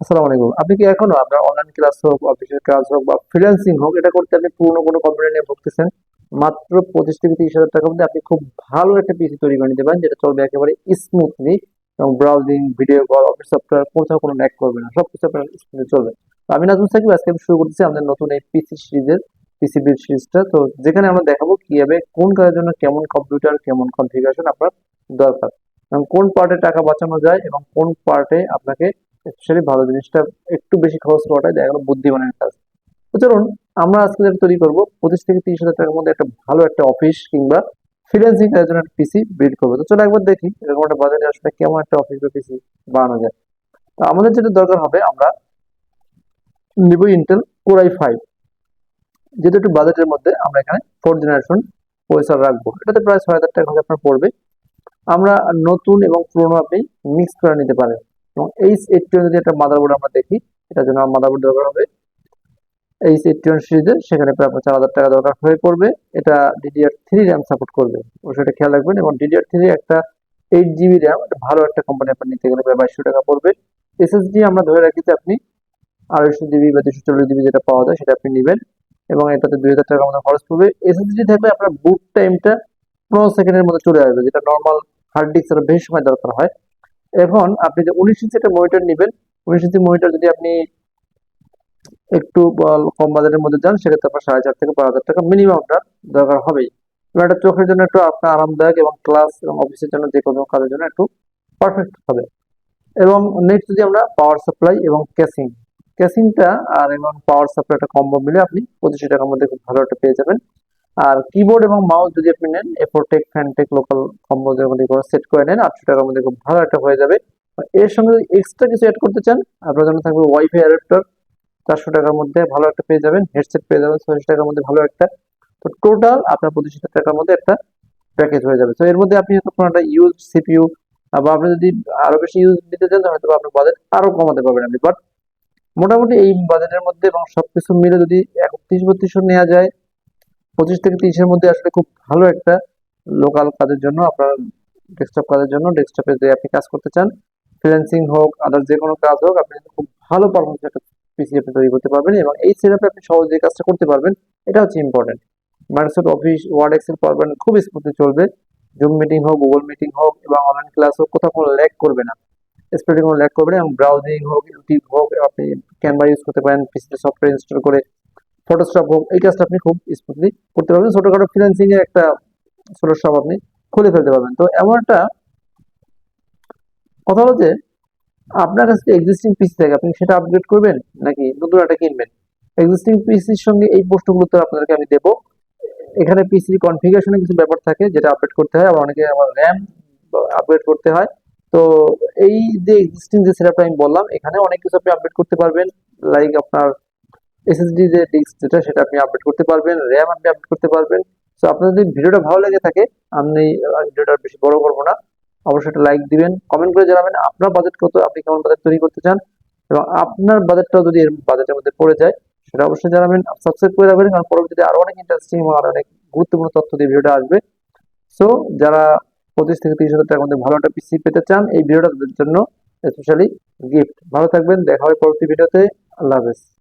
আসসালামু আলাইকুম। আপনি কি এখনও আপনার অনলাইন ক্লাস হোক অফিসের কাজ হোক বা ফ্রিল্যান্সিং হোক, এটা করতে আপনি পুরনো কোনো কোম্পানি নিয়ে ভুগতেছেন? মাত্র পঁচিশ থেকে তিরিশ হাজার টাকার মধ্যে আপনি খুব ভালো একটা পিসি তৈরি করে নিতে পারেন, যেটা চলবে একেবারে স্মুথলি এবং browsing video call office software কোথাও কোনো ল্যাক করবে না, সবকিছু আপনার স্মুথলি চলবে। আমি নাজমুল সাকিব আজকে আমি শুরু করতেছি আমাদের নতুন এই পিসি সিরিজের পিসি বিল সিরিজটা তো যেখানে আমরা দেখাবো কীভাবে, কোন কাজের জন্য কেমন কম্পিউটার কেমন কনফিগারেশন আপনার দরকার এবং কোন পার্টে টাকা বাঁচানো যায় এবং কোন পার্টে আপনাকে স্পেশালি ভালো জিনিসটা একটু বেশি খরচ করাটাই দেখা গেল বুদ্ধিমানের কাজ। চলুন, আমরা আজকে যেটা তৈরি করব, পঁচিশ থেকে তিরিশ হাজার টাকার মধ্যে একটা ভালো একটা অফিস কিংবা ফ্রিল্যান্সিং কাজের জন্য একটা পিসি বিল্ড করব। তো চলো একবার দেখি, এরকম একটা বাজারে আসলে কেমন একটা অফিস বা পিসি বানানো যায়। তো আমাদের যেটা দরকার হবে, আমরা নিব ইন্টেল কোরাই ফাইভ যেহেতু একটু বাজেটের মধ্যে আমরা এখানে ফোর্থ জেনারেশন পয়সা রাখব। এটাতে প্রায় ছয় হাজার টাকা আপনার পড়বে। আমরা নতুন এবং পুরোনো আপনি মিক্স করে নিতে পারেন। এবং এইচ এইটটি যদি একটা মাদারবোর্ড আমরা দেখি, এটার জন্য আমার মাদারবোর্ড দরকার হবে। এইচ এইটটি সিরিজে সেখানে প্রায় চার হাজার টাকা দরকার হয়ে পড়বে। এটা ডিডিআর থ্রি র্যাম সাপোর্ট করবে। এটা খেয়াল রাখবেন এবং ডিডিআর থ্রি একটা এইট জিবি র্যাম ভালো একটা কোম্পানি আপনার নিতে গেলে প্রায় বাইশশো টাকা পড়বে। এসএসডি আমরা ধরে রাখি যে আপনি আড়াইশো জিবি বা দুশো চল্লিশ জিবি যেটা পাওয়া যায় সেটা আপনি নেবেন এবং এটাতে দুই হাজার টাকার মতো খরচ পড়বে। এসএসডি থাকলে আপনার বুট টাইমটা পনেরো সেকেন্ডের মধ্যে চলে আসবে, যেটা নর্মাল হার্ড ডিস্ক আরও বেশি সময় দরকার হয়। এখন আপনি যে উনিশ ইঞ্চি একটা মনিটর নেবেন, উনিশ ইঞ্চি মনিটর যদি আপনি একটু কম বাজারের মধ্যে যান, সেক্ষেত্রে আপনার সাড়ে চার থেকে বারো হাজার টাকা মিনিমাম আপনার দরকার হবেই। এবং এটা চোখের জন্য একটু আপনার আরামদায়ক এবং ক্লাস এবং অফিসের জন্য যে কোনো কাজের জন্য একটু পারফেক্ট হবে। এবং নেক্সট যদি আমরা পাওয়ার সাপ্লাই এবং ক্যাসিং ক্যাসিংটা আর এবং পাওয়ার সাপ্লাইটা কম্বো মিলে আপনি পঁচিশশো টাকার মধ্যে খুব ভালো একটা পেয়ে যাবেন। আর কিবোর্ড এবং মাউস যদি আপনি নেন এফোরটেক ফ্যানটেক লোকাল কম্বো করে সেট করে নেন, আটশো টাকার মধ্যে খুব ভালো একটা হয়ে যাবে। এর সঙ্গে যদি এক্সট্রা কিছু অ্যাড করতে চান, আপনার জন্য থাকবে ওয়াইফাই অ্যাডাপ্টার চারশো টাকার মধ্যে ভালো একটা পেয়ে যাবেন হেডসেট পেয়ে যাবেন, ছয়শো টাকার মধ্যে ভালো একটা। তো টোটাল আপনার পঁচিশ হাজার টাকার মধ্যে একটা প্যাকেজ হয়ে যাবে। তো এর মধ্যে আপনি হয়তো কোনো একটা ইউজ সিপিইউ বা আপনি যদি আরও বেশি ইউজ দিতে চান, তাহলে হয়তো আপনার বাজেট আরও কমাতে পারবেন আপনি। বাট মোটামুটি এই বাজেটের মধ্যে এবং সবকিছু মিলে যদি একত্রিশ বত্রিশশো নেওয়া যায় পঁচিশ থেকে তিরিশের মধ্যে আসলে খুব ভালো একটা লোকাল কাজের জন্য আপনার ডেস্কটপ কাজের জন্য ডেস্কটপে যে আপনি কাজ করতে চান ফ্রিল্যান্সিং হোক আদার যে কোনো কাজ হোক, আপনি খুব ভালো পারফরমেন্স একটা পিসি আপনি তৈরি করতে পারবেন এবং এই সেটআপে আপনি সহজে এই কাজটা করতে পারবেন, এটা হচ্ছে important Microsoft office word excel পারবেন খুব স্মুথলি চলবে। জুম মিটিং হোক গুগল মিটিং হোক এবং অনলাইন ক্লাস হোক, কোথাও কোনো ল্যাক করবে না। স্প্রেডিং কোনো ল্যাক করবে না এবং ব্রাউজিং হোক ইউটিউব হোক, আপনি ক্যানভা ইউজ করতে পারেন পিসিতে সফটওয়্যার ইনস্টল করে ফটোশপ হোক, এই কাজটা আপনি খুব স্মুথলি করতে পারবেন। ছোটখাটো ফ্রিল্যান্সিং এর একটা ছোট শপ আপনি খুলে ফেলতে পারবেন। তো এমন একটা কথা হলো যে, আপনার কাছে এক্সিস্টিং পিসি থাকে? আপনি সেটা আপগ্রেড করবেন নাকি নতুন একটা কিনবেন? এক্সিস্টিং পিসির সঙ্গে এই প্রশ্নগুলো আপনাদেরকে আমি দেবো। এখানে পিসি কনফিগারেশনে কিছু ব্যাপার থাকে যেটা আপডেট করতে হয়। আবার অনেকে আমার র্যাম আপগ্রেড করতে হয়। তো এই যে এক্সিস্টিং যে সেটআপটা আমি বললাম, এখানে অনেক কিছু আপনি আপডেট করতে পারবেন। লাইক আপনার এসএসডি যে ডিস্ক যেটা, সেটা আপনি আপডেট করতে পারবেন র্যাম আপনি আপডেট করতে পারবেন। তো আপনার যদি ভিডিওটা ভালো লেগে থাকে, আমি ভিডিওটা বেশি বড় করব না। অবশ্যই একটা লাইক দিবেন কমেন্ট করে জানাবেন আপনার বাজেট কত, আপনি কেমন বাজেট তৈরি করতে চান এবং আপনার বাজেটটাও যদি এর বাজেটের মধ্যে পড়ে যায়, সেটা অবশ্যই জানাবেন সাবস্ক্রাইব করে রাখবেন, কারণ পরবর্তীতে আরও অনেক ইন্টারেস্টিং এবং আরও অনেক গুরুত্বপূর্ণ তথ্য দিয়ে ভিডিওটা আসবে। সো যারা পঁচিশ থেকে তিরিশ হাজার টাকার মধ্যে ভালো একটা পিসি পেতে চান, এই ভিডিওটা তাদের জন্য স্পেশালি গিফট ভালো থাকবেন, দেখা হবে পরবর্তী ভিডিওতে। আল্লাহ হাফেজ।